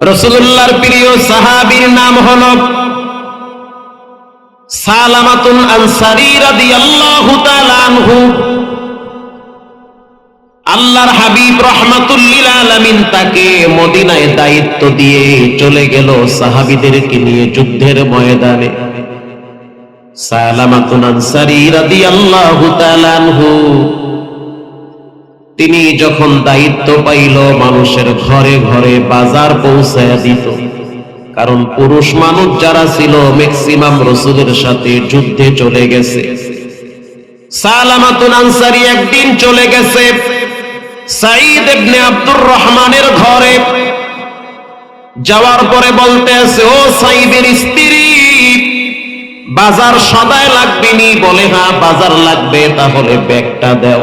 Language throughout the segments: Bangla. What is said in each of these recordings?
রসুল্লাহর প্রিয় সাহাবীর নাম হল সালামাতুন আনসারী আল্লাহর হাবিব রহমাতুল্লিল তাকে মদিনায় দায়িত্ব দিয়ে চলে গেল সাহাবীদেরকে নিয়ে যুদ্ধের ময়দানে। সালামাতুন আনসারী রাদিয়াল্লাহু তাআলা আনহু। তিনি যখন দায়িত্ব পাইল, মানুষের ঘরে ঘরে বাজার পৌঁছায় দিত। কারণ পুরুষ মানুষ যারা ছিল ম্যাক্সিমাম রসুলের সাথে যুদ্ধে চলে গেছে। আনসারী একদিন চলে গেছে ইবনে আব্দুর রহমানের ঘরে। যাওয়ার পরে বলতে আছে, ও সাইদের স্ত্রী, বাজার সদায় লাগবে বলে হ্যাঁ বাজার লাগবে, তাহলে ব্যাগটা দাও।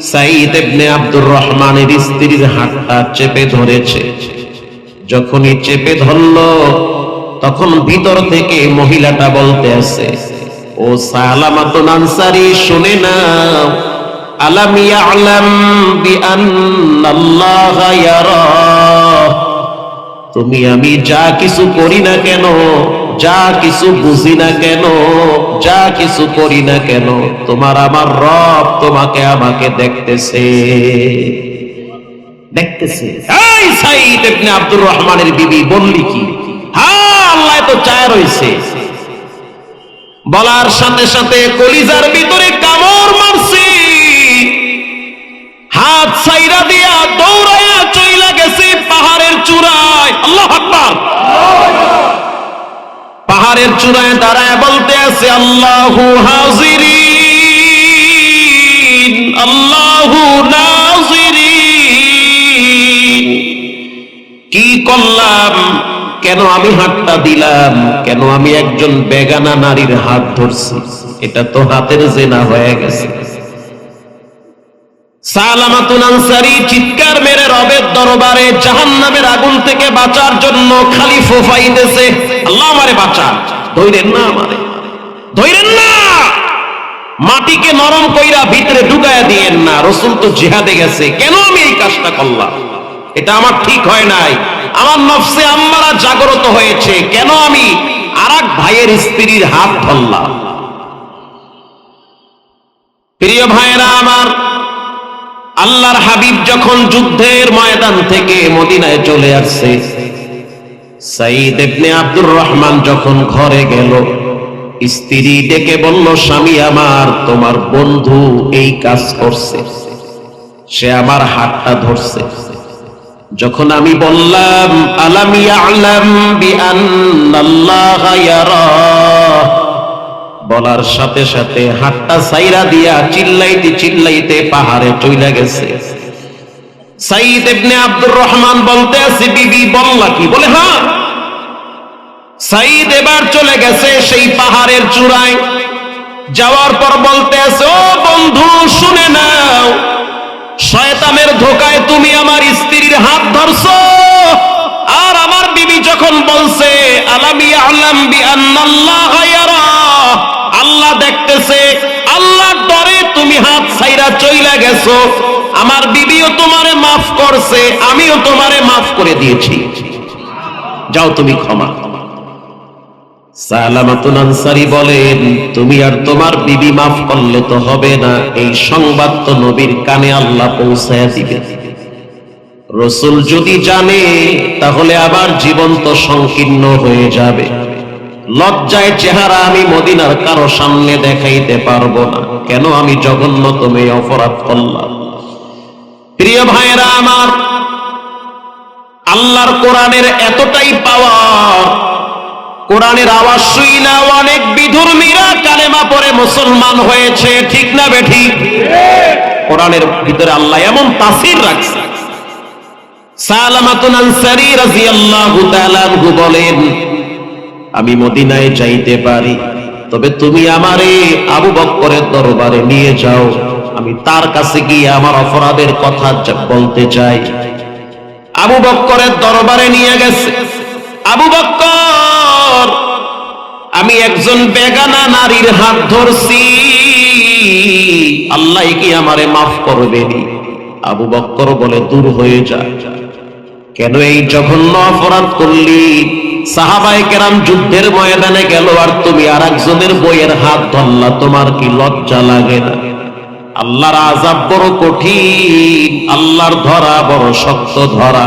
সাইদ ইবনে আব্দুর রহমানের স্ত্রীর হাতটা চেপে ধরেছে। যখনই চেপে ধরলো, তখন ভিতর থেকে মহিলাটা বলতে আছে, ও সালামাতুন আনসারি শুনে না আলাম তুমি আমি যা কিছু করি না কেন যা কিছু বুঝি না কেন, যা কিছু করি না কেন, তোমার আমার রব তোমাকে আমাকে দেখতেছে। দেখতেছে। এই সাইদ ইবনে আব্দুর রহমানের বিবি, বললি কি? হ্যাঁ আল্লাহ তো চায় রয়েছে। বলার সাথে সাথে কলিজার ভিতরে কামড় মারছি। হাত সাইরা দিয়া দৌড়াইয়া চইলা গেছে পাহাড়ের চূড়ায়। আল্লাহ আকবার। পাহাড়ের চূড়ায় দাঁড়ায় বলতে আছে, আল্লাহু হাজিরিন, আল্লাহু নাজিরিন। কি করলাম? কেন আমি হাতটা দিলাম? কেন আমি একজন বেগানা নারীর হাত ধরছি? এটা তো হাতের জেনা হয়ে গেছে। চিৎকার মেরে রবের দরবারে জাহান্নামের আগুন থেকে বাঁচার জন্য খালি ফোফাইতেছে আল্লাহ আমারে বাঁচা ধৈরেন না আমারে। ধৈরেন না! মাটিকে নরম কইরা ভিতরে ঢুকায়া দিয়েন না। রসুল তো জিহাদে গেছে। কেন আমি এই কাজটা করলাম? এটা আমার ঠিক হয় নাই। আমার নফসে আম্মারা জাগ্রত হয়েছে। কেন আমি আর ভাইয়ের স্ত্রীর হাত ধরলাম? প্রিয় ভাইয়েরা আমার আল্লাহর হাবিব যখন যুদ্ধের ময়দান থেকে মদিনায় চলে আসছে, সাইদ ইবনে আব্দুর রহমান যখন ঘরে গেল, স্ত্রী ডেকে বলল, স্বামী আমার, তোমার বন্ধু এই কাজ করছে। সে আমার হাতটা ধরছে। যখন আমি বললাম, আলাম ইয়ালাম বিআন্নাল্লাহা ইয়ারা বলার সাথে সাথে হাতটা সাইরা দিয়া চিল্লাইতে চিল্লাইতে পাহাড়ে চইলা গেছে। চলে গেছে সেই পাহাড়ের চূড়ায়। যাওয়ার পর বলতে আছে, ও বন্ধু, শুনে নাও, শয়তানের ধোকায় তুমি আমার স্ত্রীর হাত ধরছো। আর আমার বিবি যখন বলছে, আলামি আলাম বি আন্নাল্লাহ আল্লাহ দেখতেছে, আল্লাহর ডরে তুমি হাত ছাইরা চইলা গেছো। আমার বিবিও তোমারে মাফ করছে, আমিও তোমারে মাফ করে দিয়েছি। যাও তুমি ক্ষমা। বলেন, তুমি আর তোমার বিবি মাফ করলে তো হবে না, এই সংবাদ তো নবীর কানে আল্লাহ পৌঁছায় দিবে। রসুল যদি জানে, তাহলে আবার জীবন তো সংকীর্ণ হয়ে যাবে। লজ্জায় চেহারা আমি মদিনার কারও সামনে দেখাইতে পারব না। কেন আমি জঘন্যতম এই অপরাধ করলাম? প্রিয় ভাইয়েরা আমার, আল্লাহর কোরআনের এতটাই পাওয়ার, কোরআনের আওয়াজ শুইলা অনেক বিধর্মীরা কালেমা পরে মুসলমান হয়েছে, ঠিক না বেঠি কোরআনের ভিতরে আল্লাহ এমন তাসির রাখছে। সালামাতুন আনসারী রাদিয়াল্লাহু তাআলা বলেন আমি মদিনায় যাইতে পারি। তবে তুমি আমারে আবু বক্করের দরবারে নিয়ে যাও। আমি তার কাছে গিয়ে আমার অপরাধের কথা বলতে চাই। আবু বক্করের দরবারে নিয়ে গেছে। আবু বক্কর, আমি একজন বেগানা নারীর হাত ধরছি। আল্লাহ কি আমারে মাফ করবেনি আবু বক্কর বলে, দূর হয়ে যা। কেন এই জঘন্য অপরাধ করলি? সাহাবাই কেরাম যুদ্ধের ময়দানে গেল আর তুমি আর একজনের বইয়ের হাত ধরলা, তোমার কি লজ্জা লাগে না? আল্লাহর আজাব বড় কঠিন, আল্লাহর ধরা বড় শক্ত ধরা।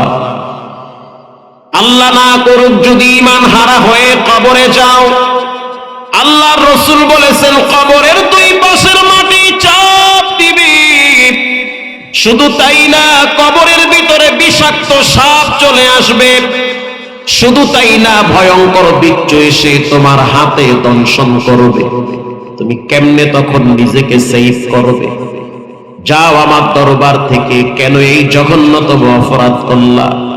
আল্লাহ না করুক যদি ইমান হারা হয়ে কবরে যাও। আল্লাহর রসুল বলেছেন, কবরের দুই পাশের মাটি চাপ দিবি। শুধু তাই না, কবরের ভিতরে বিষাক্ত সাপ চলে আসবে। শুধু তাই না ভয়ঙ্কর বিচ্ছু এসে তোমার হাতে দংশন করবে। তুমি কেমনে তখন নিজেকে সেফ করবে? যাও আমার দরবার থেকে, কেন এই জঘন্যতম অপরাধ করলা?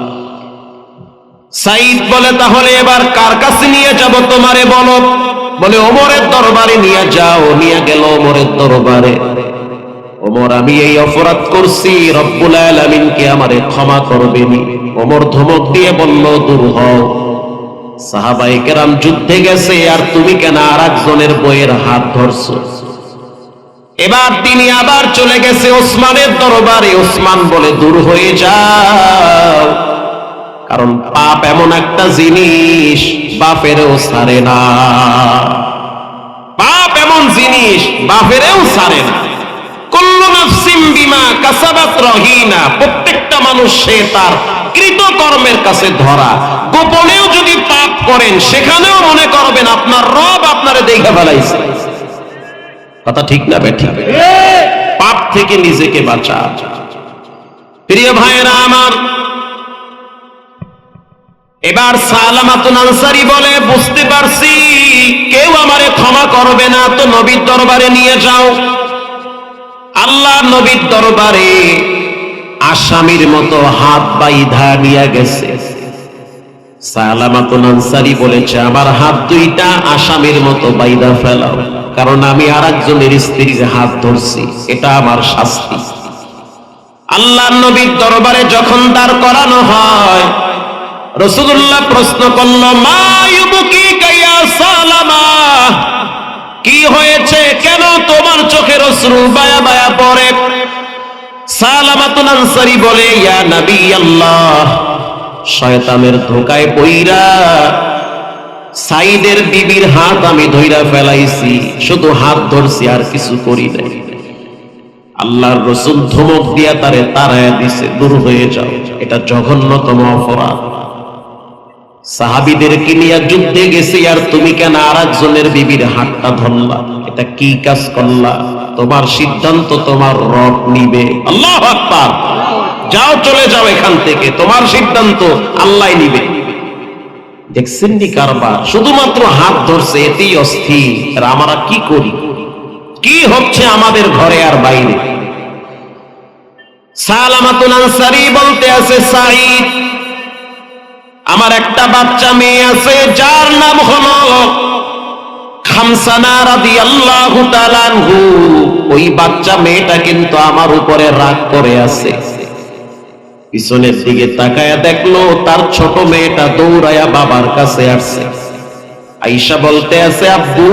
সাইদ বলে, তাহলে এবার কার কাছে নিয়ে যাব তোমারে বলো? বলে, ওমরের দরবারে নিয়ে যাও, নিয়ে গেল ওমরের দরবারে। ওমর, আমি এই অপরাধ করছি, রব্বুল আলামিনকে আমারে ক্ষমা করবেনি ওমর ধমক দিয়ে বলল, দূর হও। সাহাবাই কেরাম যুদ্ধে গেছে, আর তুমি কেন আর একজনের বইয়ের হাত ধরছো? এবার তিনি আবার চলে গেছে ওসমানের দরবারে। ওসমান বলে, দূর হয়ে যাও। কারণ পাপ এমন একটা জিনিস, বাপেরও সারে না। পাপ এমন জিনিস, বাপেরও সারে না। কুল্লু নাফসিম বিমা কাসাবাত রহিনা। প্রত্যেকটা মানুষ, সে তার কৃত কর্মের কাছে ধরা। গোপনেও যদি পাপ করেন, সেখানেও মনে করবেন আপনার রব আপনারে দেখে ফেলাইছে। কথা ঠিক না বেঠিক পাপ থেকে নিজেকে বাঁচা প্রিয় ভাইয়েরা আমার, এবার সালামাতুন আনসারি বলে, বুঝতে পারছি, কেউ আমারে ক্ষমা করবে না, তো নবীর দরবারে নিয়ে যাও। আল্লাহ নবীর দরবারে আসামির মতো হাত বাইধা নিয়ে গেছে। আনসারি বলেছে, আমার হাত দুইটা আসামির মতো বাইদা ফেলাও, কারণ আমি আর একজনের স্ত্রীর হাত ধরছি, এটা আমার শাস্তি। আল্লাহ নবীর দরবারে যখন দাঁড় করানো হয় রসুল্লাহ প্রশ্ন করল সালামা? কি হয়েছে? কেন তোমার চোখের অশ্রু বায়া বায়া পড়ে? সালামাতুন আনসারি বলে, ইয়া নবী আল্লাহ, শয়তানের ধোকায় পইরা সাইদের বিবির হাত আমি ধইরা ফেলাইছি, শুধু হাত ধরছি, আর কিছু করি নাই। আল্লাহর রসুল ধমক দিয়া তারে তারায় দিছে, দূর হয়ে যাও, এটা জঘন্যতম অপরাধ। সাহাবিদেরকে নিয়ে যুদ্ধে গেছে, আর তুমি কেন আর একজনের বিবির হাতটা ধরলা? এটা কি কাজ করলা? তোমার সিদ্ধান্ত তোমার রব নিবে। আল্লাহ যাও, চলে যাও এখান থেকে। তোমার সিদ্ধান্ত আল্লাহ নিবে। দেখছেন নি কারবার? শুধুমাত্র হাত ধরছে, এতেই অস্থির। আমরা কি করি? কি হচ্ছে আমাদের ঘরে আর বাইরে? সালামাতুল আনসারি বলতে আছে সাইদ আমার একটা বাচ্চা মেয়ে আছে, যার নাম হলো খামসানা রাদিয়াল্লাহু তাআলা আনহু। ওই বাচ্চা মেয়েটা কিন্তু আমার উপরে রাগ করে আছে। পিছনের দিকে তাকায়া দেখল, তার ছোট মেয়েটা দৌড়ায়া বাবার কাছে আসছে। আইসা বলতে আছে, আব্বু,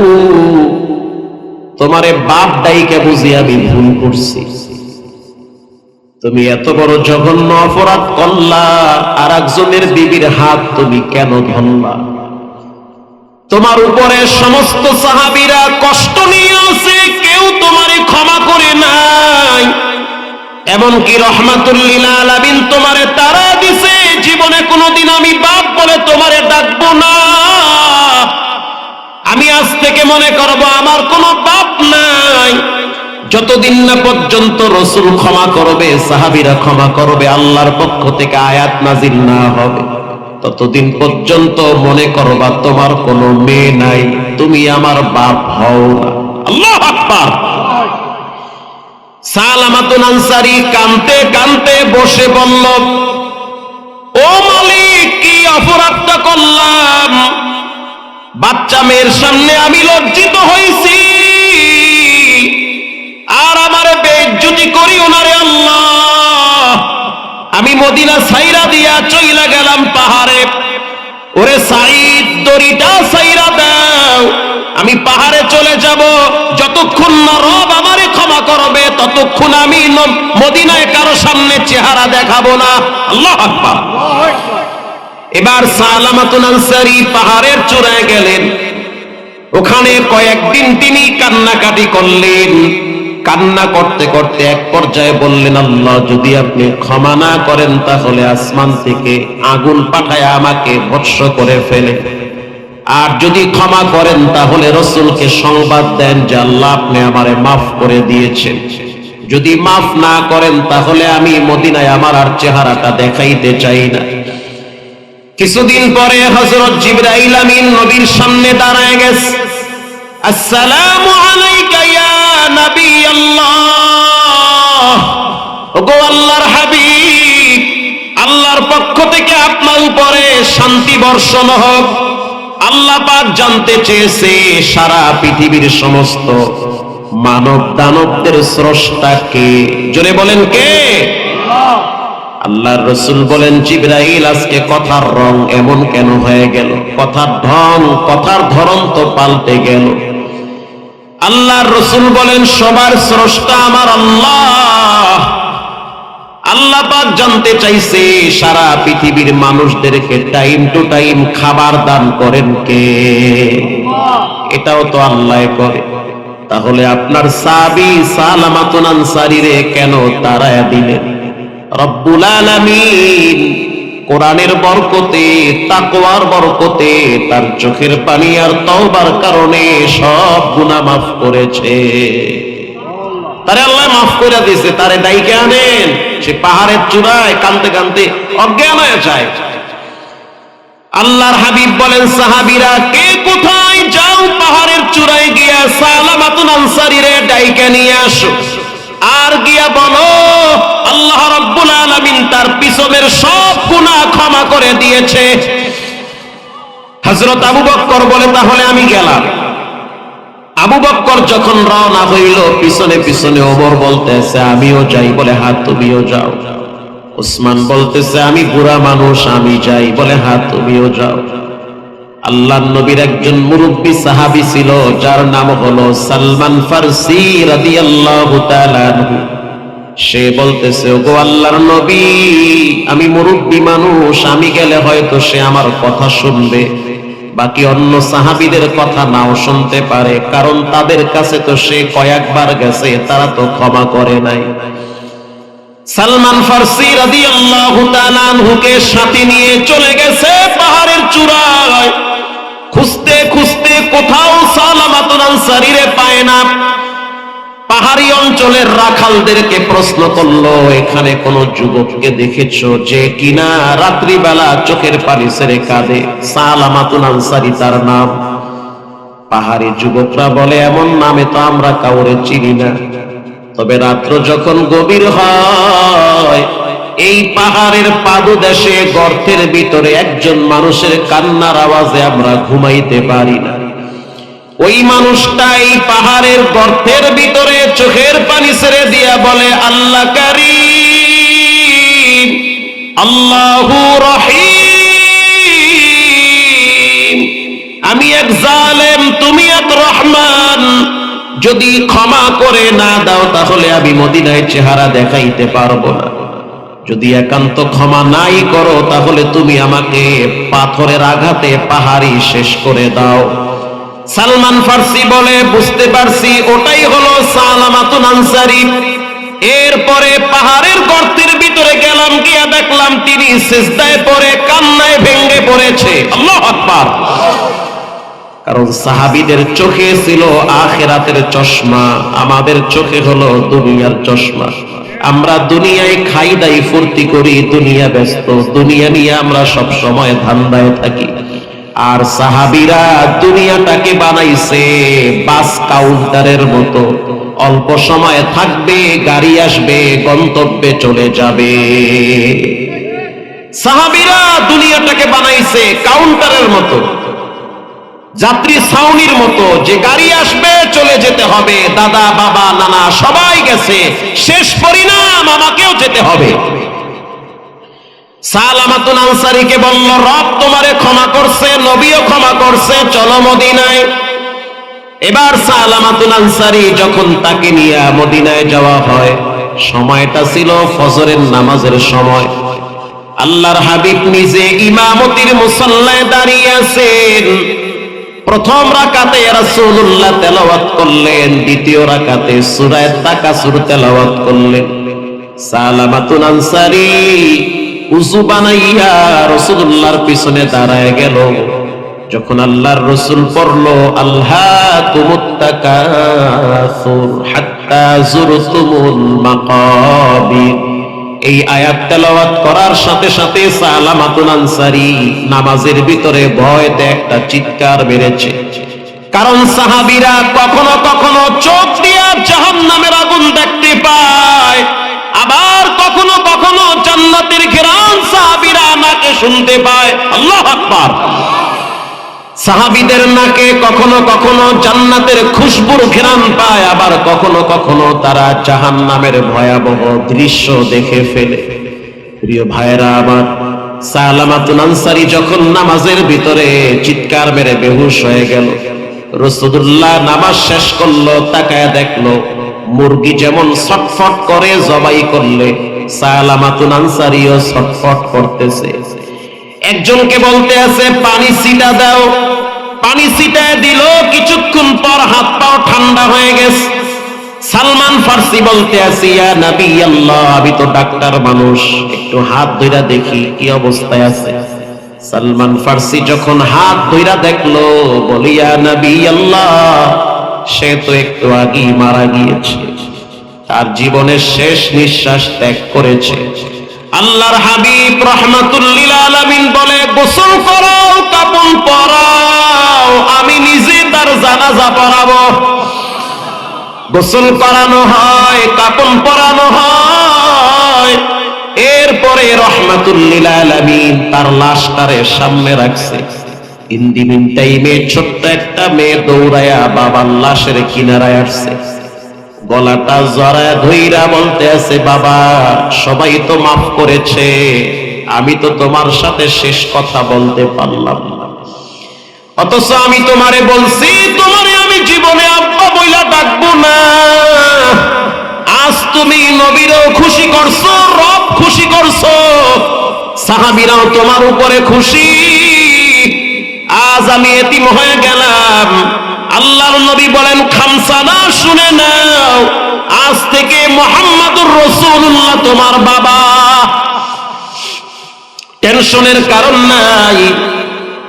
তোমারে বাপ ডাইকে বুঝি আমি ভুল করছি। তুমি এত বড় জঘন্য অপরাধ করলা আর একজনের বিবির হাত তুমি কেন ধরলা? তোমার উপরে সমস্ত সাহাবিরা কষ্ট নিয়ে আছে, কেউ তোমারে ক্ষমা করে নাই। এমনকি রহমাতুল্লিল আলামিন তোমারে তারা দিছে, জীবনে কোনোদিন আমি বাপ বলে তোমারে ডাকবো না। আমি আজ থেকে মনে করব আমার কোনো বাপ নাই। যতদিন না পর্যন্ত রসুল ক্ষমা করবে, সাহাবিরা ক্ষমা করবে, আল্লাহর পক্ষ থেকে আয়াত নাজিল না হবে। ততদিন পর্যন্ত মনে করবা, তোমার কোনো মেয়ে নাই, তুমি আমার বাপ হও আল্লাহ সালামাতুন আনসারি কানতে কানতে বসে বলল অপরাধটা করলাম? বাচ্চা মেয়ের সামনে আমি লজ্জিত হয়েছি বেজ্জুতি করি ওনারে আল্লাহ। আমি মদিনা সাইরা দিয়া চইলা গেলাম পাহাড়ে। ওরে সাইদ দড়িটা সাইরা দাও। আমি পাহাড়ে চলে যাব। যতক্ষণ না রব আমারে ক্ষমা করবে, ততক্ষণ আমি মদিনায় কারও সামনে চেহারা দেখাবো না। আল্লাহ আকবার। এবার সালামাতুন আনসারি পাহাড়ের চূড়ায় গেলেন। ওখানে কয়েকদিন তিনি কান্নাকাটি করলেন। কান্না করতে করতে এক পর্যায়ে বললেন, আল্লাহ, যদি আপনি ক্ষমা না করেন, তাহলে আসমান থেকে আগুন পাঠায় আমাকে ভৎস করে ফেলে। আর যদি ক্ষমা করেন, তাহলে রসুলকে সংবাদ দেন যে আল্লাহ আপনি আমারে মাফ করে দিয়েছেন। যদি মাফ না করেন, তাহলে আমি মদিনায় আমার আর চেহারাটা দেখাইতে চাই না। কিছুদিন পরে হজরত জিব্রাইল আমিন নবীর সামনে দাঁড়ায় গেছে। আসসালামু আলাইকা ইয়া নবী আল্লাহ ওগো আল্লাহর হাবিব, আল্লাহর পক্ষ থেকে আপনার উপরে শান্তি বর্ষণ হোক। আল্লাহ পাক জানতে চেয়েছে সারা পৃথিবীর সমস্ত মানব দানবদের স্রষ্টা কে? জোরে বলেন কে? আল্লাহর রসুল বলেন, জিব্রাইল, আজকে কথার রং এমন কেন হয়ে গেল? কথার ঢং, কথার ধরন তো পাল্টে গেল। আল্লাহর রসুল বলেন, সবার স্রষ্টা আমার আল্লাহ। আল্লাহ পাক জানতে চাইছে, সারা পৃথিবীর মানুষদেরকে টাইম টু টাইম খাবার দান করেন কে? এটাও তো আল্লাহ করে। তাহলে আপনার সাবি সালামাতুন আনসারিরে কেন তারায়া দিলেন? রব্বুল আলামিন কোরআনের বরকতে, তাকওয়ার বরকতে, তার চোখের পানি আর তওবার কারণে সব গুনাহ মাফ করেছে। তারে আল্লাহ মাফ করে দিয়েছে, তারে ডাইকে আনেন। সে পাহাড়ের চূড়ায় কানতে কানতে অজ্ঞান হয়ে যায়। আল্লাহর হাবিব বলেন, সাহাবীরা, কে কোথায় যাও পাহাড়ের চূড়ায় গিয়া সালামাতুন আনসারীরে ডাইকে নিয়ে আসো? আর গিয়া বলো, আল্লাহ রাব্বুল আলামিন তার পিছনের সব গুনাহ ক্ষমা করে দিয়েছে। হযরত আবু বকর বলে, তাহলে আমি গেলাম। আবু বক্কর যখন রওনা হইল, পিছনে পিছনে ওমর বলতেছে, আমিও যাই। বলে হাত তুমিও যাও। উসমান বলতেছে, আমি বুড়া মানুষ, আমি যাই। বলে হাত তুমিও যাও। আল্লাহ নবীর একজন মুরব্বী সাহাবী ছিল, যার নাম হলো সালমান ফারসি তাআলা আনহু। সে বলতেছে, ওগো আল্লাহর নবী, আমি মুরব্বী মানুষ, আমি গেলে হয়তো সে আমার কথা শুনবে। বাকি অন্য সাহাবীদের কথা নাও শুনতে পারে, কারণ তাদের কাছে তো সে কয়েকবার গেছে, তারা তো ক্ষমা করে নাই। সালমান ফারসি তাআলা আনহুকে সাথে নিয়ে চলে গেছে পাহাড়ের চূড়ায়। খুঁজতে খুঁজতে কোথাও সালামাতুন আনসারীরে পায় না। পাহাড়ি অঞ্চলের রাখালদেরকে প্রশ্ন করল, এখানে কোন যুবককে দেখেছ যে কিনা রাত্রিবেলা চোখের পানি সেরে কাঁদে? সালামাতুন আনসারি তার নাম। পাহাড়ি যুবকরা বলে, এমন নামে তো আমরা কাউরে চিনি না। তবে রাত্র যখন গভীর হয়, এই পাহাড়ের পাদদেশে গর্তের ভিতরে একজন মানুষের কান্নার আওয়াজে আমরা ঘুমাইতে পারি না। ওই মানুষটা এই পাহাড়ের গর্তের ভিতরে চোখের পানি ছেড়ে দিয়া বলে, আল্লাহ কারীম, আল্লাহু রহিম, আমি এক জালেম, তুমি এক রহমান। যদি ক্ষমা করে না দাও, তাহলে আমি মদিনায় চেহারা দেখাইতে পারব না। যদি একান্ত ক্ষমা নাই করো, তাহলে তুমি আমাকে পাথরের আঘাতে পাহাড়ি শেষ করে দাও। সালমান ফার্সি বলে, বুঝতে পারছি, ওটাই হলো সালামাতুন আনসারি। এরপরে পাহাড়ের গর্তের ভিতরে গেলাম, গিয়া দেখলাম তিনি সিজদায় পড়ে, কান্নায় ভেঙ্গে পড়েছে। আল্লাহ আকবার! কারণ সাহাবিদের চোখে ছিল আখেরাতের চশমা, আমাদের চোখে হলো দুনিয়ার চশমা। আমরা দুনিয়ায় খাই দাই ফুর্তি করি, দুনিয়া ব্যস্ত, দুনিয়া নিয়ে আমরা সব সময় ধান্দায় থাকি। আর সাহাবিরা দুনিয়াটাকে বানাইছে বাস কাউন্টারের মতো। অল্প সময় থাকবে, গাড়ি আসবে, গন্তব্যে চলে যাবে। সাহাবিরা দুনিয়াটাকে বানাইছে কাউন্টারের মতো। যাত্রী ছাউনির মতো, যে গাড়ি আসবে, চলে যেতে হবে। দাদা, বাবা, নানা, সবাই গেছে। শেষ পরিণাম আমাকেও যেতে হবে। সালামাতুন আনসারীকে বলল, রব তোমারে ক্ষমা করছে, নবীও ক্ষমা করছে, চলো মদিনায়। এবার আনসারী যখন তাকে নিয়ে মদিনায় যাওয়া হয়, সময়টা ছিল ফজরের নামাজের সময়। আল্লাহর হাবিব নিজে ইমামতির মুসল্লায় দাঁড়িয়ে আছেন। প্রথম রাকাতে রাসূলুল্লাহ তেলাওয়াত করলেন, দ্বিতীয় রাকাতে সূরা তাকাসুর তেলাওয়াত করলেন। সালামাতুন আনসারী উজু বানাইয়া রাসূলুল্লাহর পিছনে দাঁড়ায় গেল। যখন আল্লাহর রসুল পড়ল আল্লাহ তুমুত্তাকাসুর হাত্তা জুরতুমুল মাকাবির এই আয়াত তেলাওয়াত করার সাথে সাথে সালামাতুল আনসারি নামাজের ভিতরে ভয়তে একটা চিৎকার বেড়েছে। কারণ সাহাবীরা কখনো কখনো চোখ দিয়া জাহান্নামের আগুন দেখতে পায়। আবার কখনো কখনো জান্নাতের ঘেরান সাহাবীরা নাকে শুনতে পায়। আল্লাহ আকবার। সাহাবিদের নাকে কখনো কখনো জান্নাতের খুশবুর ঘেরান পায়, আবার কখনো কখনো তারা জাহান নামের ভয়াবহ দৃশ্য দেখে ফেলে। প্রিয় ভাইরা আমার সালামাতুল আনসারী যখন নামাজের ভিতরে চিৎকার মেরে বেহুশ হয়ে গেল, রসুদুল্লাহ নামাজ শেষ করল, তাকায় দেখল, মুরগি যেমন ছটফট করে জবাই করলে, সালামাতুল আনসারীও ছটফট করতেছে। একজনকে বলতে আছে, পানি সিটা দাও। পানি সিটায় দিল, কিছুক্ষণ পর হাত পাও ঠান্ডা হয়ে গেছে। সালমান ফার্সি বলতে আছি, ইয়া আল্লাহ, আমি তো ডাক্তার মানুষ। একটু হাত ধইরা দেখি, কি অবস্থায় আছে? সালমান ফার্সি যখন হাত ধইরা দেখল বলিয়া নবী আল্লাহ, সে তো একটু আগেই মারা গিয়েছে। তার জীবনের শেষ নিঃশ্বাস ত্যাগ করেছে। আল্লাহর হাবিব রহমাতুল্লিল আলামিন বলে, গোসল করাও কাপন পরাও আমি নিজে তার জানাজা পড়াবো। গোসল করানো হয়, কাপন পরানো হয়। এরপরে রহমাতুল্লিল তার লাশটারে সামনে রাখছে। সবাই তো মাফ করেছে। আমি তো তোমার সাথে শেষ কথা বলতে পারলাম না। অথচ আমি তোমারে বলছি, তোমারে আমি জীবনে আব্বা বইলা ডাকবো না। আজ তুমি নবীরও খুশি করছ, রব খুশি করছ, সাহাবিরাও তোমার উপরে খুশি। আজ আমি এতিম হয়ে গেলাম। আল্লাহর নবী বলেন খামসানা শুনে নাও, আজ থেকে মোহাম্মদুর রসুল্লাহ তোমার বাবা। টেনশনের কারণ নাই।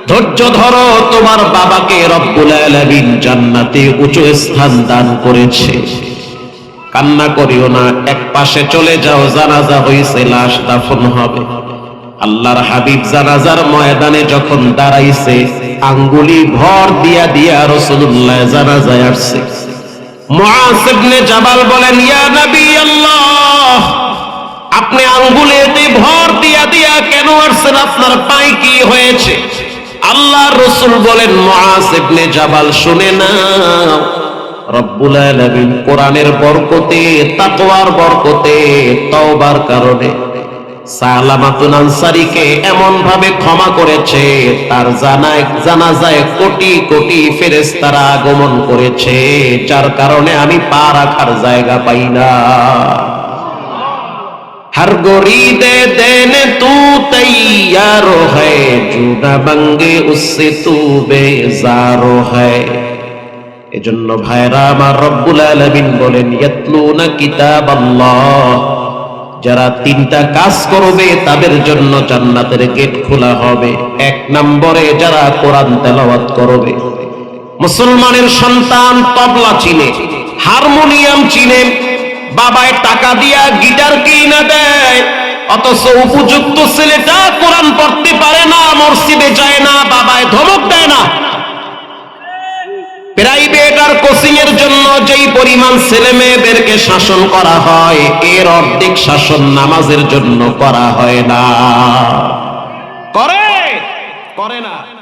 ধৈর্য ধরো, তোমার বাবাকে রব্বুল আলামিন জান্নাতে উঁচু স্থান দান করেছে। কান্না করিও না, এক পাশে চলে যাও, জানাজা হইছে, লাশ দাফন হবে। আল্লাহর হাবিব জানাজার ময়দানে যখন দাঁড়াইছে, আঙ্গুলি ভর দিয়া দিয়া রসুল্লাহ জানাজায় আসছে। মুআজ ইবনে জাবাল বলেন, ইয়া নবী আল্লাহ আপনি আঙ্গুলেতে ভর দিয়া দিয়া কেন আসছেন? আপনার পায়ে কি হয়েছে? আল্লাহ রসুল বলেন, মুআজ ইবনে জাবাল, শুনে না রব্বুল আলামিন কোরআনের বরকতে, তাকওয়ার বরকতে, তওবার কারণে সালামাতুন আনসারীকে এমন ভাবে ক্ষমা করেছে, তার জানায় জানা যায় কোটি কোটি ফেরেশতারা আগমন করেছে, যার কারণে আমি পা রাখার জায়গা পাই না। हर गोरी दे देने तू तैयार है जो न मंगे उससे तू बेजारो है এজন্য ভাইরা আমার রব্বুল আলামিন বলেন ইয়াতলুনা কিতাব আল্লাহ যারা তিনটা কাজ করবে তাদের জন্য জান্নাতের গেট খোলা হবে এক নম্বরে যারা কোরআন তেলাওয়াত করবে মুসলমানের সন্তান তবলা চিনে হারমোনিয়াম চিনে বাবায় টাকা দিয়া গিটার কিনা দেয়। অথচ উপযুক্ত ছেলেটা কোরআন পড়তে পারে না, মসজিদে যায় না, বাবায় ধমক দেয় না। প্রাইভেট আর কোচিং এর জন্য যেই পরিমাণ ছেলে মেয়েদেরকে শাসন করা হয়, এর অর্ধেক শাসন নামাজের জন্য করা হয় না। করে? করে না।